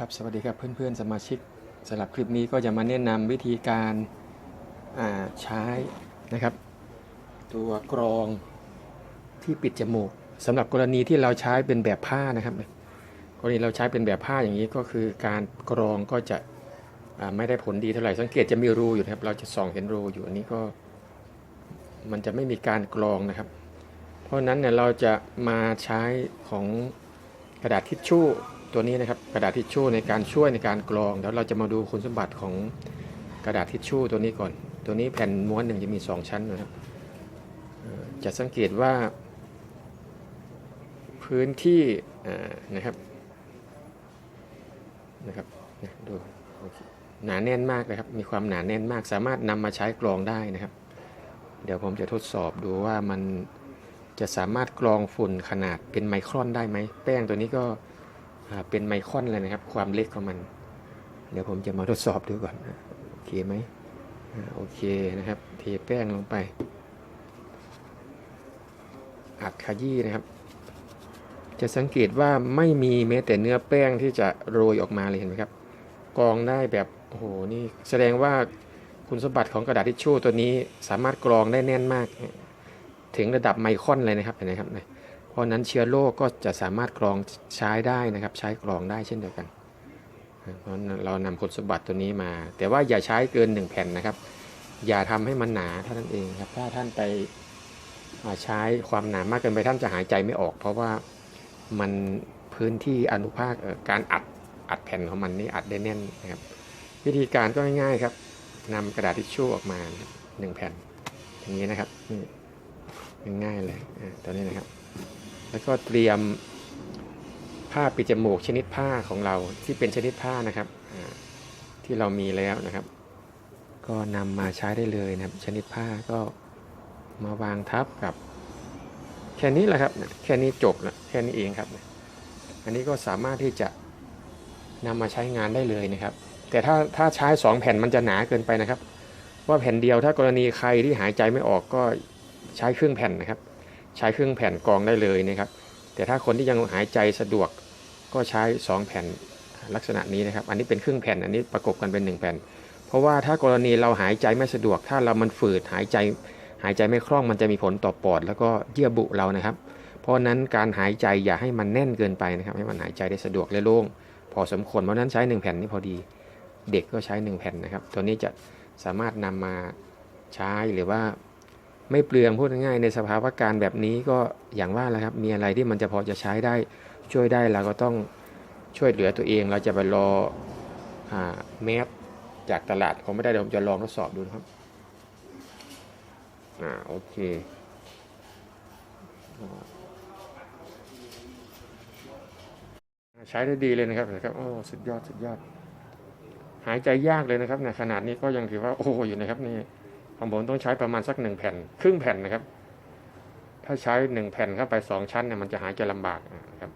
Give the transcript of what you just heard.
ครับสวัสดีครับเพื่อนๆสมาชิกสำหรับคลิปนี้ก็จะมาแนะนำวิธีการาใช้นะครับ ตัวกรองที่ปิดจมูกสำหรับกรณีที่เราใช้เป็นแบบผ้านะครับ กรณีเราใช้เป็นแบบผ้าอย่างนี้ก็คือการกรองก็จะไม่ได้ผลดีเท่าไหร่สังเกตจะมีรูอยู่นะครับ เราจะส่องเห็นรูอยู่อันนี้ก็ มันจะไม่มีการกรองนะครับ เพราะฉะนั้นเนี่ยเราจะมาใช้ของกระดาษทิชชู่ ตัวนี้นะครับกระดาษทิชชู่ในการช่วยในการกรองเดี๋ยวเราจะมาดูคุณสมบัติของกระดาษทิชชู่ตัวนี้ก่อน ตัวนี้แผ่นม้วนหนึ่งจะมี 2 ชั้นนะครับจะสังเกตว่า พื้นที่นะครับนะครับดูหนาแน่นมากเลยครับ มีความหนาแน่นมาก สามารถนำมาใช้กรองได้นะครับ เดี๋ยวผมจะทดสอบดูว่ามันจะสามารถกรองฝุ่นขนาดเป็นไมครอนได้ไหม แป้งตัวนี้ก็ เป็นไมครอนเลยนะครับ ความเล็กของมัน เดี๋ยวผมจะมาทดสอบดูก่อนโอเคไหมโอเคนะครับ เทแป้งลงไปอัดขยี้นะครับ จะสังเกตว่าไม่มีแม้แต่เนื้อแป้งที่จะโรยออกมาเลยเห็นไหมครับกรองได้แบบโอ้โหนี่แสดงว่าคุณสมบัติของกระดาษทิชชู่ตัวนี้สามารถกรองได้แน่นมาก ถึงระดับไมครอนเลยนะครับเห็นไหมครับ เพราะนั้นเชื้อโรคก็จะสามารถกรองใช้ได้นะครับ ใช้กรองได้เช่นเดียวกัน เพราะเรานำคุณสมบัติตัวนี้มา แต่ว่าอย่าใช้เกิน 1 แผ่นนะครับ อย่าทำให้มันหนาเท่านั้นเองครับ ถ้าท่านไปใช้ความหนามากเกินไปท่านจะหายใจไม่ออก เพราะว่ามันพื้นที่อนุภาคการอัดอัดแผ่นของมันนี่อัดได้แน่นนะครับ วิธีการก็ง่ายๆครับนำกระดาษทิชชู่ออกมาหนึ่งแผ่นอย่างนี้นะครับนี่ง่ายๆเลยตัวนี้นะครับ แล้วก็เตรียมผ้าปิดจมูกชนิดผ้าของเราที่เป็นชนิดผ้านะครับที่เรามีแล้วนะครับ ก็นำมาใช้ได้เลยนะครับ ชนิดผ้าก็มาวางทับกับแค่นี้แหละครับ แค่นี้จบแล้วแค่นี้เองครับ อันนี้ก็สามารถที่จะนำมาใช้งานได้เลยนะครับ แต่ถ้าถ้าใช้2แผ่นมันจะหนาเกินไปนะครับ ว่าแผ่นเดียวถ้ากรณีใครที่หายใจไม่ออกก็ใช้ครึ่งแผ่นนะครับ ใช้ครึ่งแผ่นกรองได้เลยนะครับ แต่ถ้าคนที่ยังหายใจสะดวกก็ใช้ 2 แผ่นลักษณะนี้นะครับ อันนี้เป็นครึ่งแผ่นอันนี้ประกบกันเป็น 1 แผ่น เพราะว่าถ้ากรณีเราหายใจไม่สะดวก ถ้าเรามันฝืดหายใจหายใจไม่คล่องมันจะมีผลต่อปอด แล้วก็เยื่อบุเรานะครับ เพราะนั้นการหายใจอย่าให้มันแน่นเกินไปนะครับให้มันหายใจได้สะดวกและโล่งพอสมควรเพราะนั้นใช้ 1 แผ่นนี่พอดี เด็กก็ใช้ 1 แผ่นนะครับ ตัวนี้จะสามารถนำมาใช้หรือว่า ไม่เปลืองพูดง่ายในสภาวะการแบบนี้ก็อย่างว่าแหละครับมีอะไรที่มันจะพอจะใช้ได้ช่วยได้เราก็ต้องช่วยเหลือตัวเอง เราจะไปรออ่าแมสจากตลาดคงไม่ได้เดี๋ยวผมจะลองทดสอบดูนะครับอ่าโอเคใช้ได้ดีเลยนะครับนะครับโอ้สุดยอดสุดยอด หายใจยากเลยนะครับเนี่ยขนาดนี้ก็ยังถือว่าโอ้อยู่นะครับนี่ ของผมต้องใช้ประมาณสักหนึ่งแผ่น ครึ่งแผ่นนะครับ ถ้าใช้หนึ่งแผ่นเข้าไปสองชั้นเนี่ยมันจะหายใจลำบากนะครับ